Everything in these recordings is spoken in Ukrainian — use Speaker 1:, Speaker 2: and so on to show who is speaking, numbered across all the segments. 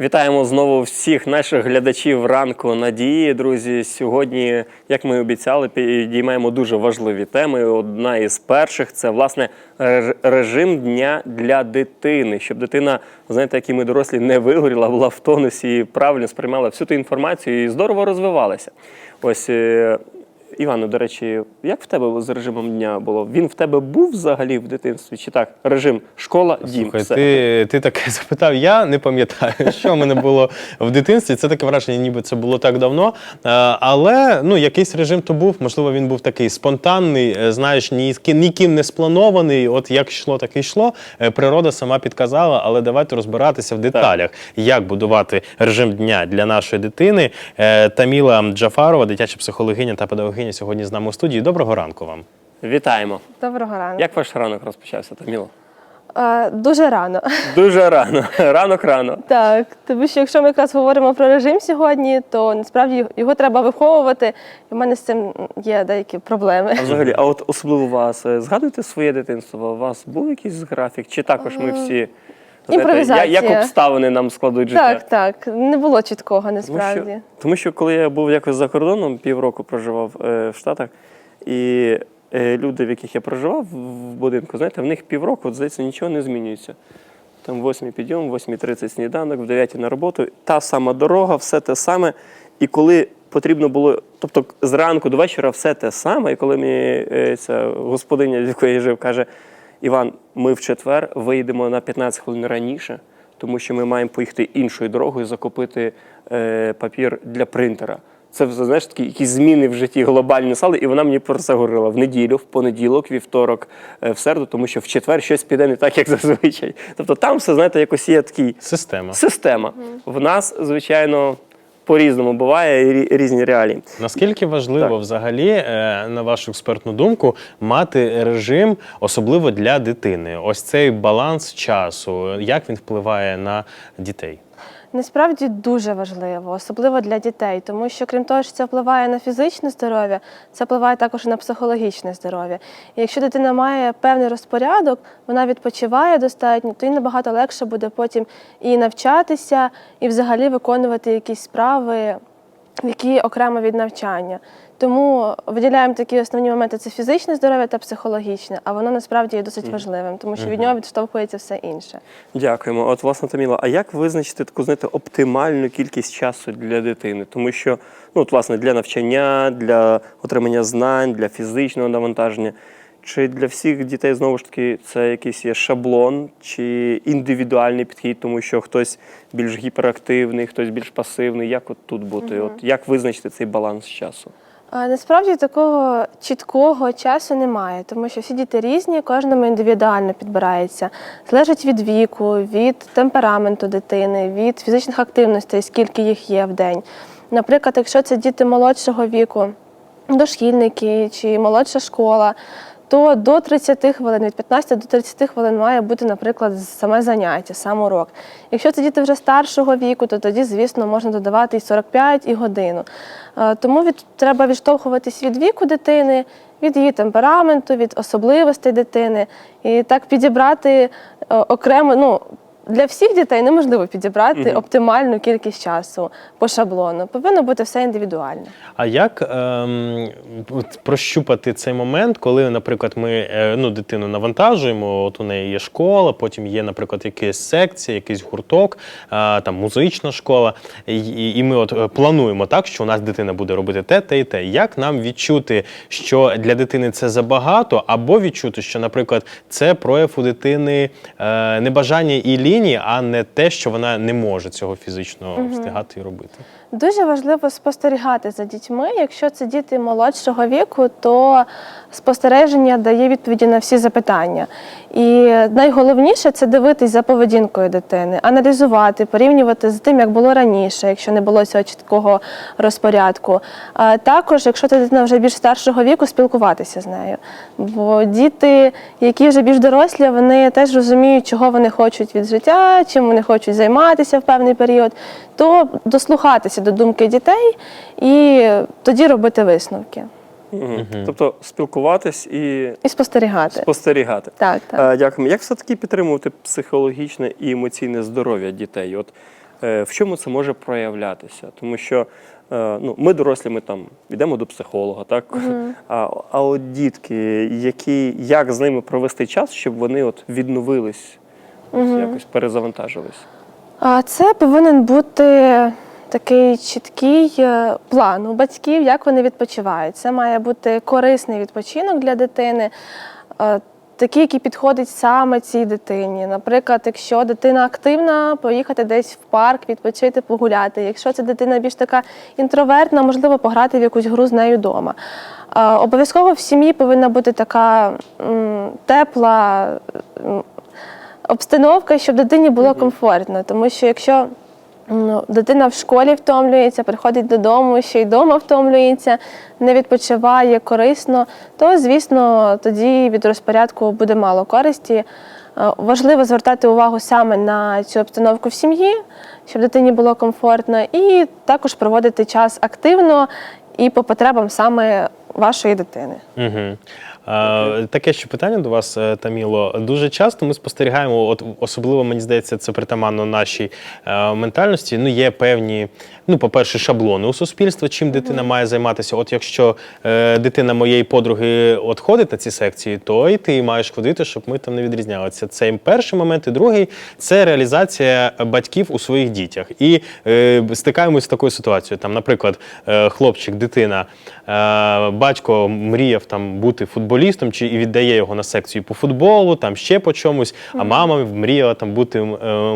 Speaker 1: Вітаємо знову всіх наших глядачів ранку надії. Друзі, сьогодні, як ми обіцяли, підіймаємо дуже важливі теми. Одна із перших це власне режим дня для дитини, щоб дитина, знаєте, як і ми дорослі, не вигоріла, була в тонусі і правильно сприймала всю ту інформацію і здорово розвивалася. Ось. Івано, до речі, як в тебе з режимом дня було? Він в тебе був взагалі в дитинстві? Чи так? Режим школа, дім.
Speaker 2: Слухай,
Speaker 1: все.
Speaker 2: ти, ти таке запитав. Я не пам'ятаю, що в мене було в дитинстві. Це таке враження, ніби це було так давно. Е, Але ну, якийсь режим то був. Можливо, він був такий спонтанний, е, знаєш, ні, ніким не спланований. От як йшло, так і йшло. Е, Природа сама підказала, але давайте розбиратися в деталях, як будувати режим дня для нашої дитини. Таміла Джафарова, дитяча психологиня та педагогиня, сьогодні з нами у студії. Доброго ранку вам.
Speaker 1: Вітаємо.
Speaker 3: Доброго ранку.
Speaker 1: Як ваш ранок розпочався, Таміло?
Speaker 3: Е, дуже рано.
Speaker 1: Дуже рано. Ранок рано.
Speaker 3: Так, тому що якщо ми якраз говоримо про режим сьогодні, то насправді його треба виховувати. І в мене з цим є деякі проблеми.
Speaker 1: А взагалі, а от особливо вас, е, згадуєте своє дитинство? У вас був якийсь графік? Чи також ми всі знаєте,
Speaker 3: Імпровізація.
Speaker 1: я- як обставини нам складуть життя?
Speaker 3: Так, так, не було чіткого
Speaker 1: Тому
Speaker 3: насправді.
Speaker 1: що, тому що коли я був якось за кордоном, півроку проживав е, в Штатах, і е, люди, в яких я проживав в в будинку, знаєте, в них півроку, от, здається, нічого не змінюється. Там 8 підйом, 8.30 сніданок, в 9 на роботу, та сама дорога, все те саме. І коли потрібно було, тобто зранку до вечора все те саме, і коли мені е, ця господиня, з якої я жив, каже: Іван, ми в четвер вийдемо на 15 хвилин раніше, тому що ми маємо поїхати іншою дорогою, закупити е, папір для принтера. Це знаєш, такі якісь зміни в житті глобальні стали, і вона мені про це говорила в неділю, в понеділок, вівторок, е, в середу, тому що в четвер щось піде не так, як зазвичай. Тобто там все, знаєте, якось є такий
Speaker 2: Система.
Speaker 1: система. В нас, звичайно, по-різному буває і різні реалії.
Speaker 2: Наскільки важливо
Speaker 1: Так.
Speaker 2: взагалі, е, на вашу експертну думку, мати режим, особливо для дитини? Ось цей баланс часу, як він впливає на дітей?
Speaker 3: Насправді дуже важливо, особливо для дітей, тому що крім того, що це впливає на фізичне здоров'я, це впливає також на психологічне здоров'я. І якщо дитина має певний розпорядок, вона відпочиває достатньо, то їй набагато легше буде потім і навчатися, і взагалі виконувати якісь справи, які окремо від навчання. Тому виділяємо такі основні моменти: це фізичне здоров'я та психологічне, а воно насправді є досить важливим, тому що від нього відштовхується все інше.
Speaker 1: Дякуємо. От, власне, Таміла, а як визначити таку, знаєте, оптимальну кількість часу для дитини? Тому що, ну, от, власне, для навчання, для отримання знань, для фізичного навантаження. Чи для всіх дітей знову ж таки це якийсь є шаблон чи індивідуальний підхід, тому що хтось більш гіперактивний, хтось більш пасивний. Як от тут бути? От як визначити цей баланс часу?
Speaker 3: А, Насправді такого чіткого часу немає, тому що всі діти різні, кожному індивідуально підбирається. Залежить від віку, від темпераменту дитини, від фізичних активностей, скільки їх є в день. Наприклад, якщо це діти молодшого віку, дошкільники чи молодша школа, то до 30 хвилин, від 15 до 30 хвилин має бути, наприклад, саме заняття, сам урок. Якщо це діти вже старшого віку, то тоді, звісно, можна додавати і 45, і годину. Е, Тому від, треба відштовхуватись від віку дитини, від її темпераменту, від особливостей дитини. І так підібрати е, окремо, ну, для всіх дітей неможливо підібрати оптимальну кількість часу по шаблону. Повинно бути все індивідуально.
Speaker 2: А як ем, прощупати цей момент, коли, наприклад, ми е, ну, дитину навантажуємо, от у неї є школа, потім є, наприклад, якась секція, якийсь гурток, е, там музична школа, і, і- ми от е, плануємо так, що у нас дитина буде робити те, те і те. Як нам відчути, що для дитини це забагато, або відчути, що, наприклад, це прояв у дитини е, небажання і лінії, а не те, що вона не може цього фізично встигати і робити?
Speaker 3: Дуже важливо спостерігати за дітьми. Якщо це діти молодшого віку, то спостереження дає відповіді на всі запитання. І найголовніше це дивитись за поведінкою дитини, аналізувати, порівнювати з тим, як було раніше, якщо не було цього чіткого розпорядку. А також, якщо це дитина вже більш старшого віку, спілкуватися з нею. Бо діти, які вже більш дорослі, вони теж розуміють, чого вони хочуть від життя, чим вони хочуть займатися в певний період, то дослухатися до думки дітей і тоді робити висновки
Speaker 1: Мгм. Тобто спілкуватись і
Speaker 3: і спостерігати.
Speaker 1: спостерігати.
Speaker 3: Так, так.
Speaker 1: Е, Дякуємо. Як все-таки підтримувати психологічне і емоційне здоров'я дітей? От е, в чому це може проявлятися? Тому що е, ну, ми дорослі, ми там йдемо до психолога, так? А, а от дітки, які, як з ними провести час, щоб вони от відновились, ось якось перезавантажились?
Speaker 3: А Це повинен бути такий чіткий е, план у батьків, як вони відпочивають. Це має бути корисний відпочинок для дитини, е, такий, який підходить саме цій дитині. Наприклад, якщо дитина активна, поїхати десь в парк, відпочити, погуляти. Якщо це дитина більш така інтровертна, можливо, пограти в якусь гру з нею вдома. Е, Обов'язково в сім'ї повинна бути така м, тепла. м, обстановка, щоб дитині було комфортно. Тому що якщо ну, дитина в школі втомлюється, приходить додому, ще й вдома втомлюється, не відпочиває корисно, то звісно тоді від розпорядку буде мало користі. Е, Важливо звертати увагу саме на цю обстановку в сім'ї, щоб дитині було комфортно, і також проводити час активно і по потребам саме вашої дитини.
Speaker 2: Угу. Таке ще питання до вас, е, Таміло. Дуже часто ми спостерігаємо, от особливо мені здається, це притаманно нашій е, ментальності. Ну, є певні, ну, по-перше, шаблони у суспільства, чим дитина має займатися. От якщо е, дитина моєї подруги от ходить на ці секції, то і ти маєш ходити, щоб ми там не відрізнялися. Це перший момент. І другий це реалізація батьків у своїх дітях. І е, стикаємось з такою ситуацією. Там, наприклад, е, хлопчик, дитина, е, батько мріяв там бути футболістом, чи і віддає його на секцію по футболу, там ще по чомусь. А мама мріяла там бути е,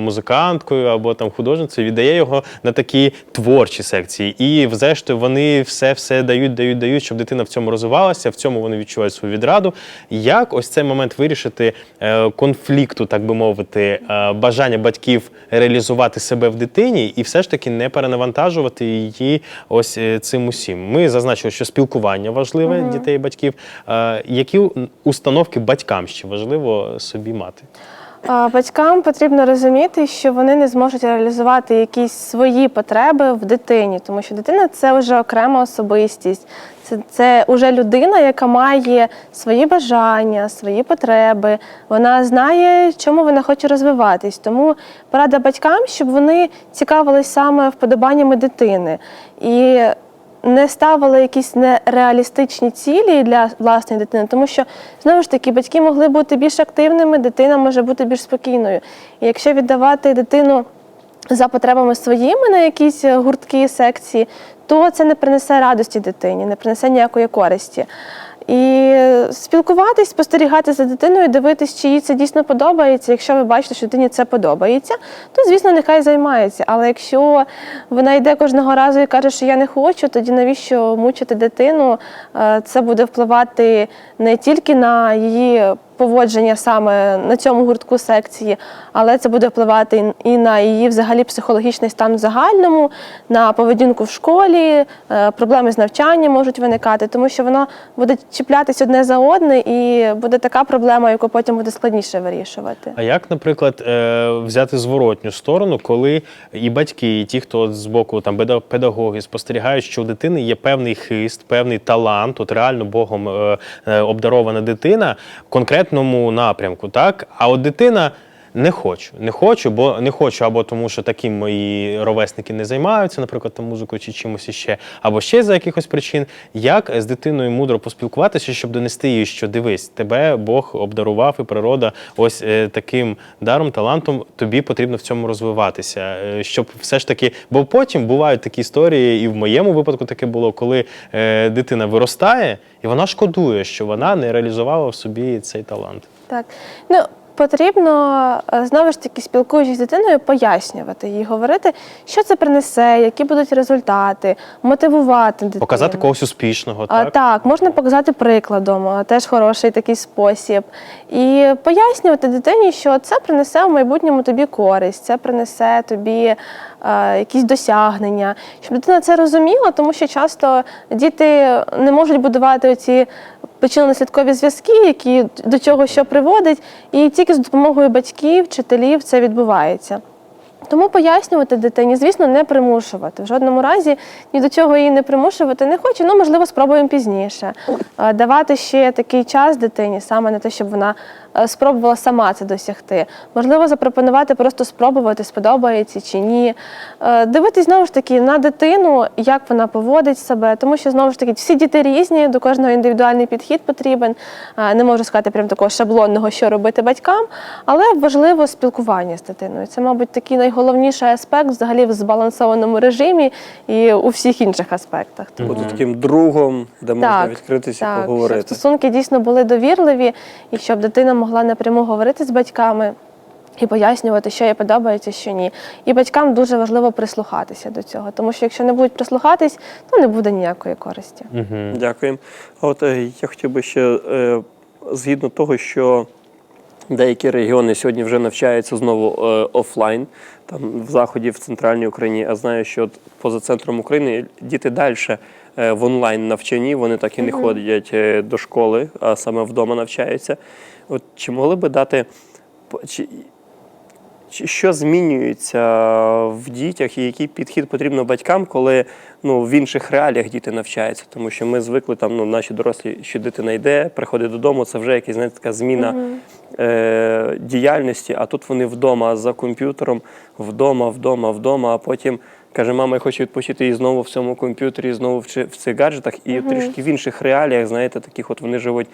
Speaker 2: музиканткою або там художницею, віддає його на такі творчі секції. І, зрештою, вони все все дають, дають, дають, щоб дитина в цьому розвивалася. В цьому вони відчувають свою відраду. Як ось цей момент вирішити е, конфлікту, так би мовити, е, бажання батьків реалізувати себе в дитині і все ж таки не перенавантажувати її ось е, цим усім. Ми зазначили, що спілкування важливе дітей і батьків. Які установки батькам ще важливо собі мати?
Speaker 3: Батькам потрібно розуміти, що вони не зможуть реалізувати якісь свої потреби в дитині, тому що дитина це вже окрема особистість. Це, це вже людина, яка має свої бажання, свої потреби. Вона знає, чому вона хоче розвиватись. Тому порада батькам, щоб вони цікавились саме вподобаннями дитини. І не ставили якісь нереалістичні цілі для власної дитини, тому що знову ж таки батьки могли бути більш активними, дитина може бути більш спокійною. І якщо віддавати дитину за потребами своїми на якісь гуртки, секції, то це не принесе радості дитині, не принесе ніякої користі. І спілкуватись, спостерігати за дитиною, дивитись, чи їй це дійсно подобається. Якщо ви бачите, що дитині це подобається, то звісно нехай займається. Але якщо вона йде кожного разу і каже, що я не хочу, тоді навіщо мучити дитину? Е, Це буде впливати не тільки на її поводження саме на цьому гуртку секції, але це буде впливати і на її взагалі психологічний стан в загальному, на поведінку в школі, е, проблеми з навчанням можуть виникати, тому що воно буде чіплятись одне за одне, і буде така проблема, яку потім буде складніше вирішувати.
Speaker 2: А як, наприклад, е, взяти зворотню сторону, коли і батьки, і ті, хто з боку там педа- педагоги спостерігають, що у дитини є певний хист, певний талант, от реально Богом е, обдарована дитина в конкретному напрямку, так? А от дитина. Не хочу, не хочу, бо не хочу, або тому, що таким мої ровесники не займаються, наприклад, там музикою чи чимось іще, або ще за якихось причин. Як з дитиною мудро поспілкуватися, щоб донести їй, що дивись, тебе Бог обдарував і природа ось е, таким даром, талантом, тобі потрібно в цьому розвиватися. Е, щоб все ж таки, бо потім бувають такі історії, і в моєму випадку таке було, коли е, дитина виростає, і вона шкодує, що вона не реалізувала в собі цей талант.
Speaker 3: Так. Ну, потрібно е, знову ж таки, спілкуючись з дитиною, пояснювати їй, говорити, що це принесе, які будуть результати, мотивувати дитину.
Speaker 2: Показати когось успішного, так?
Speaker 3: так, можна показати прикладом, теж хороший такий спосіб. І пояснювати дитині, що це принесе в майбутньому тобі користь, це принесе тобі е, якісь досягнення, щоб дитина це розуміла, тому що часто діти не можуть будувати оці причинно-наслідкові зв'язки, які до чого що приводить, і тільки з допомогою батьків, вчителів це відбувається. Тому пояснювати дитині, звісно, не примушувати. В жодному разі ні до чого її не примушувати не хоче, ну можливо, спробуємо пізніше. Давати ще такий час дитині, саме на те, щоб вона спробувала сама це досягти. Можливо, запропонувати просто спробувати, сподобається чи ні. Е, Дивитись знову ж таки на дитину, як вона поводить себе, тому що знову ж таки всі діти різні, до кожного індивідуальний підхід потрібен. Е, Не можу сказати прям такого шаблонного, що робити батькам, але важливо спілкування з дитиною. Це, мабуть, такий найголовніший аспект взагалі в збалансованому режимі і у всіх інших аспектах. Тому
Speaker 1: Бути таким другом, де можна
Speaker 3: Так,
Speaker 1: відкритися і
Speaker 3: так, щоб
Speaker 1: поговорити.
Speaker 3: стосунки дійсно були довірливі, і щоб дитина могла напряму говорити з батьками і пояснювати, що їй подобається, що ні. І батькам дуже важливо прислухатися до цього, тому що якщо не будуть прислухатись, то не буде ніякої користі.
Speaker 1: Дякуємо. А От е, я хотів би ще е, згідно того, що деякі регіони сьогодні вже навчаються знову е, офлайн, там в заході, в центральній Україні. А знаю, що от поза центром України діти далі в онлайн навчанні, вони так і не ходять е, до школи, а саме вдома навчаються. От чи могли би дати чи, що змінюється в дітях і який підхід потрібно батькам, коли ну, в інших реаліях діти навчаються? Тому що ми звикли там, ну, наші дорослі, що дитина йде, приходить додому, це вже якась знаєте, така зміна е- діяльності, а тут вони вдома за комп'ютером, вдома, вдома, вдома, а потім. Каже, мама, я хочу відпочити і знову в цьому комп'ютері, і знову в, в цих гаджетах, і трішки в інших реаліях, знаєте, таких от вони живуть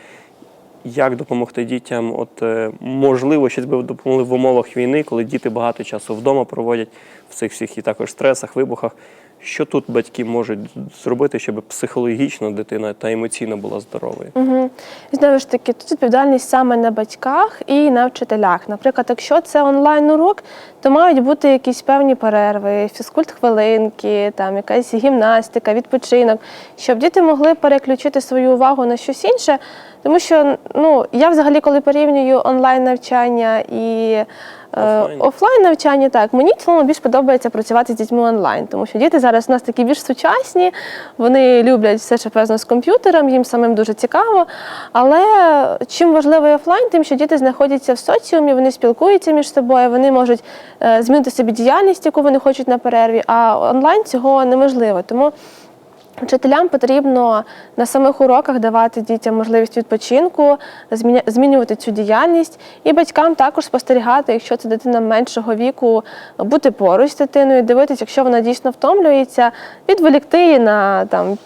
Speaker 1: як допомогти дітям? От е, можливо, щось би допомогли в умовах війни, коли діти багато часу вдома проводять в цих всіх і також стресах, вибухах. Що тут батьки можуть зробити, щоб психологічно дитина та емоційно була здоровою?
Speaker 3: Угу. Знову ж таки, тут відповідальність саме на батьках і на вчителях. Наприклад, якщо це онлайн урок, то мають бути якісь певні перерви, фізкульт-хвилинки, там якась гімнастика, відпочинок, щоб діти могли переключити свою увагу на щось інше. Тому що ну, я взагалі, коли порівнюю онлайн навчання і е,
Speaker 1: Офлайн.
Speaker 3: офлайн навчання, так мені в цілому більш подобається працювати з дітьми онлайн, тому що діти зараз у нас такі більш сучасні, вони люблять все, що пов'язано з комп'ютером, їм самим дуже цікаво. Але чим важливий офлайн, тим, що діти знаходяться в соціумі, вони спілкуються між собою, вони можуть е, змінити собі діяльність, яку вони хочуть на перерві, а онлайн цього неможливо. Тому Вчителям потрібно на самих уроках давати дітям можливість відпочинку, змінювати цю діяльність, і батькам також спостерігати, якщо це дитина меншого віку, бути поруч з дитиною, дивитися, якщо вона дійсно втомлюється, відволікти її на там.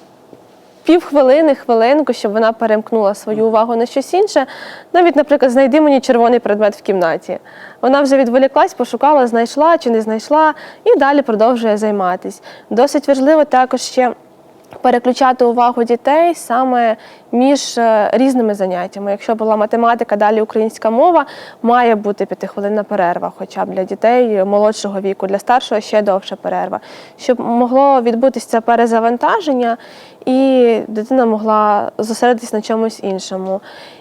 Speaker 3: Півхвилини, хвилинку, щоб вона перемкнула свою увагу на щось інше. Навіть, наприклад, знайди мені червоний предмет в кімнаті. Вона вже відволіклась, пошукала, знайшла чи не знайшла, і далі продовжує займатися. Досить важливо також ще переключати увагу дітей саме між е, різними заняттями. Якщо була математика, далі українська мова, має бути п'ятихвилинна перерва, хоча б для дітей молодшого віку, для старшого ще довша перерва, щоб могло відбутися це перезавантаження, і дитина могла зосередитись на чомусь іншому.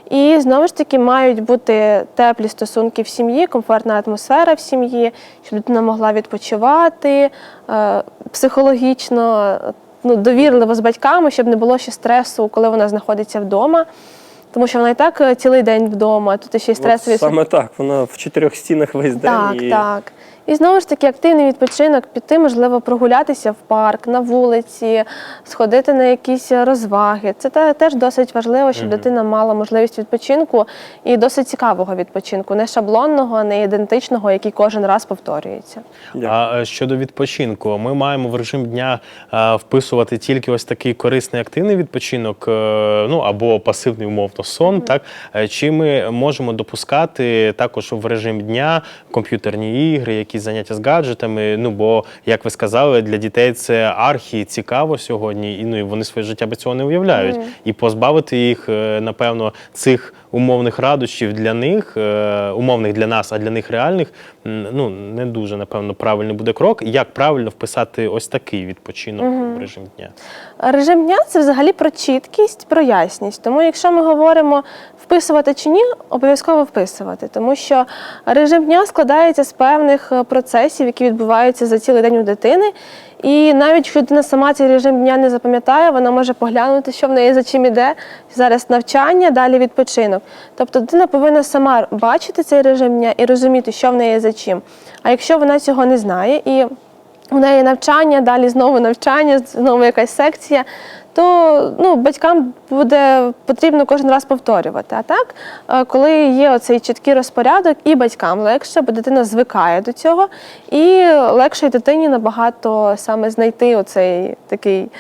Speaker 3: І знову ж таки мають бути теплі стосунки в сім'ї, комфортна атмосфера в сім'ї, щоб дитина могла відпочивати е, психологічно ну, довірливо з батьками, щоб не було ще стресу, коли вона знаходиться вдома. Тому що вона і так е, цілий день вдома, тут ще й стресові
Speaker 1: От саме так, вона в чотирьох стінах весь день.
Speaker 3: так,
Speaker 1: і...
Speaker 3: так. І знову ж таки, активний відпочинок, піти, можливо, прогулятися в парк, на вулиці, сходити на якісь розваги. Це теж досить важливо, щоб дитина мала можливість відпочинку і досить цікавого відпочинку, не шаблонного, не ідентичного, який кожен раз повторюється.
Speaker 2: А е, щодо відпочинку, ми маємо в режим дня е, вписувати тільки ось такий корисний активний відпочинок, е, ну або пасивний умовно сон. Так чи ми можемо допускати також в режим дня комп'ютерні ігри, якісь заняття з гаджетами? Ну бо як ви сказали, для дітей це архі цікаво сьогодні, і ну і вони своє життя без цього не уявляють. І позбавити їх, е, напевно, цих умовних радощів для них, е, умовних для нас, а для них реальних, ну не дуже напевно правильний буде крок. Як правильно вписати ось такий відпочинок в режим дня?
Speaker 3: Режим дня це взагалі про чіткість, про ясність. Тому, якщо ми говоримо вписувати чи ні, обов'язково вписувати, тому що режим дня складається з певних е, процесів, які відбуваються за цілий день у дитини. І навіть якщо дитина сама цей режим дня не запам'ятає, вона може поглянути, що в неї за чим іде. Зараз навчання, далі відпочинок. Тобто дитина повинна сама бачити цей режим дня і розуміти, що в неї за чим. А якщо вона цього не знає і у неї навчання, далі знову навчання, знову якась секція, то ну, батькам буде потрібно кожен раз повторювати. А так, е, коли є оцей чіткий розпорядок, і батькам легше, бо дитина звикає до цього, і легше дитині набагато саме знайти оцей такий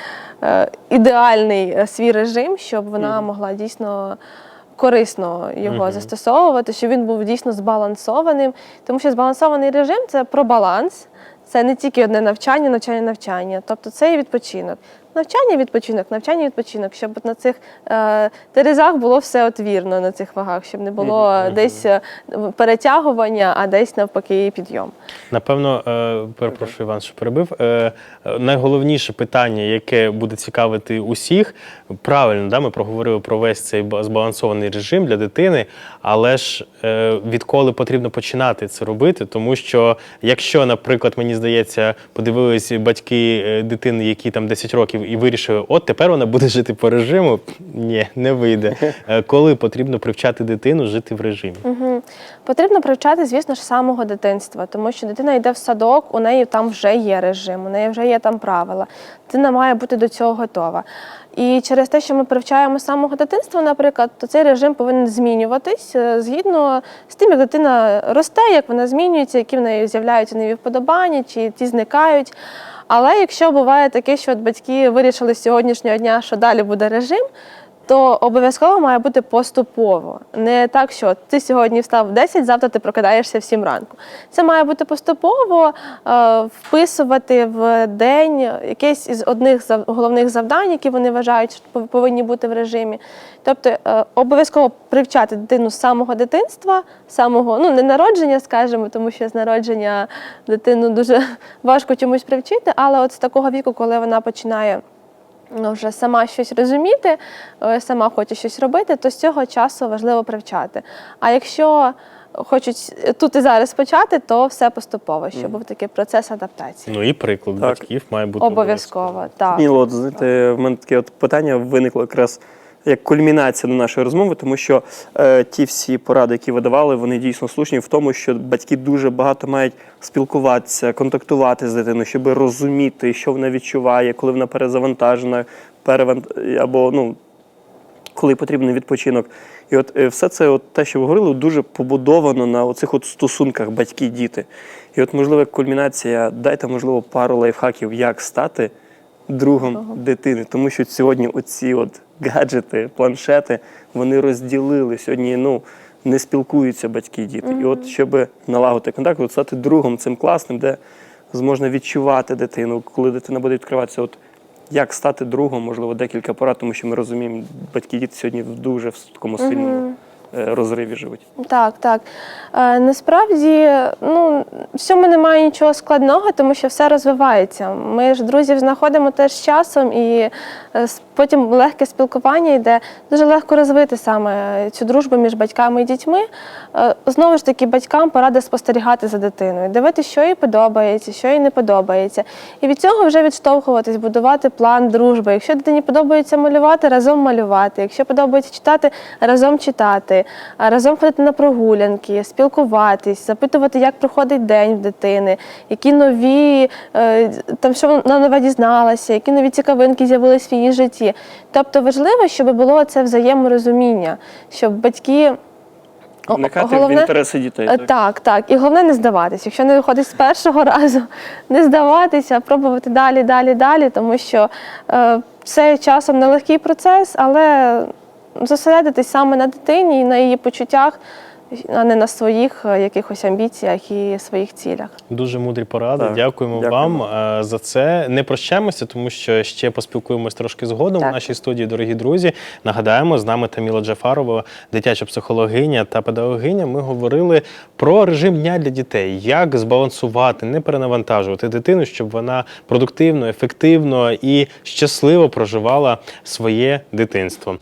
Speaker 3: е, ідеальний е, свій режим, щоб вона могла дійсно. Корисно його застосовувати, щоб він був дійсно збалансованим, тому що збалансований режим це про баланс, це не тільки одне навчання, навчання, навчання. Тобто це і відпочинок. Навчання, відпочинок, навчання, відпочинок, щоб на цих е, терезах було все от вірно на цих вагах, щоб не було десь е, перетягування, а десь навпаки підйом.
Speaker 2: Напевно, е, перепрошую Іван, що перебив. Е, найголовніше питання, яке буде цікавити усіх, правильно, да, ми проговорили про весь цей збалансований режим для дитини, але ж відколи потрібно починати це робити, тому що якщо, наприклад, мені здається, подивились батьки е, дитини, які там 10 років, і вирішили, от тепер вона буде жити по режиму, ні, не вийде. Е, Коли потрібно привчати дитину жити в режимі?
Speaker 3: Угу. Потрібно привчати, звісно ж, самого дитинства, тому що дитина йде в садок, у неї там вже є режим, у неї вже є там правила. Дитина має бути до цього готова. І через те, що ми привчаємо з самого дитинства, наприклад, то цей режим повинен змінюватись е, згідно з тим, як дитина росте, як вона змінюється, які в неї з'являються нові вподобання, чи ті зникають. Але якщо буває таке, що от батьки вирішили з сьогоднішнього дня, що далі буде режим, то обов'язково має бути поступово. Не так, що ти сьогодні встав в 10, завтра ти прокидаєшся в 7 ранку. Це має бути поступово е, вписувати в день якесь із одних зав- головних завдань, які вони вважають, що пов- повинні бути в режимі. Тобто е, обов'язково привчати дитину з самого дитинства, самого ну не народження, скажімо, тому що з народження дитину дуже важко чомусь привчити, але от з такого віку, коли вона починає вже сама щось розуміти, е, сама хоче щось робити, то з цього часу важливо привчати. А якщо хочуть тут і зараз почати, то все поступово, щоб був такий процес адаптації.
Speaker 2: Ну і приклад
Speaker 1: Так.
Speaker 2: батьків має бути
Speaker 3: Обов'язково, так.
Speaker 1: Ні, от знаєте, в мене таке от питання виникло якраз як кульмінація до нашої розмови, тому що е, ті всі поради, які ви давали, вони дійсно слушні в тому, що батьки дуже багато мають спілкуватися, контактувати з дитиною, щоб розуміти, що вона відчуває, коли вона перезавантажена, перевант... або ну, коли потрібен відпочинок. І от е, все це, от те, що ви говорили, дуже побудовано на оцих от стосунках батьки-діти. І от, можливо, як кульмінація, дайте, можливо, пару лайфхаків, як стати другом дитини. Тому що сьогодні оці от гаджети, планшети, вони розділили. Сьогодні ну, не спілкуються батьки і діти. І от, щоб налагодити контакт, от стати другом цим класним, де зможна відчувати дитину, коли дитина буде відкриватися. От як стати другом, можливо, декілька порад, тому що ми розуміємо, батьки і діти сьогодні в дуже в такому сильному е, розриві живуть.
Speaker 3: Так, так. Е, насправді, ну, в цьому немає нічого складного, тому що все розвивається. Ми ж друзів знаходимо теж з часом, і е, потім легке спілкування йде. Дуже легко розвити саме цю дружбу між батьками і дітьми. Е, знову ж таки, батькам порада спостерігати за дитиною, дивитися, що їй подобається, що їй не подобається. І від цього вже відштовхуватись, будувати план дружби. Якщо дитині подобається малювати, разом малювати. Якщо подобається читати, разом читати, разом ходити на прогулянки, спілкуватись, запитувати, як проходить день в дитини, які нові е, там, що вона нове дізналася, які нові цікавинки з'явились в її житті. Тобто важливо, щоб було це взаєморозуміння, щоб батьки.
Speaker 1: Вникати в інтереси дітей.
Speaker 3: Е, Так, так. І головне не здаватись. Якщо не виходить з першого разу, не здаватися, а пробувати далі, далі, далі, тому що е, це часом нелегкий процес, але зосередитись саме на дитині і на її почуттях, а не на своїх е, якихось амбіціях і своїх цілях.
Speaker 2: Дуже мудрі поради.
Speaker 1: Так,
Speaker 2: Дякуємо
Speaker 1: дякуємо.
Speaker 2: вам е, за це. Не прощаємося, тому що ще поспілкуємось трошки згодом
Speaker 3: Так.
Speaker 2: у нашій студії, дорогі друзі. Нагадаємо, з нами Таміла Джафарова, дитяча психологиня та педагогиня. Ми говорили про режим дня для дітей, як збалансувати, не перенавантажувати дитину, щоб вона продуктивно, ефективно і щасливо проживала своє дитинство.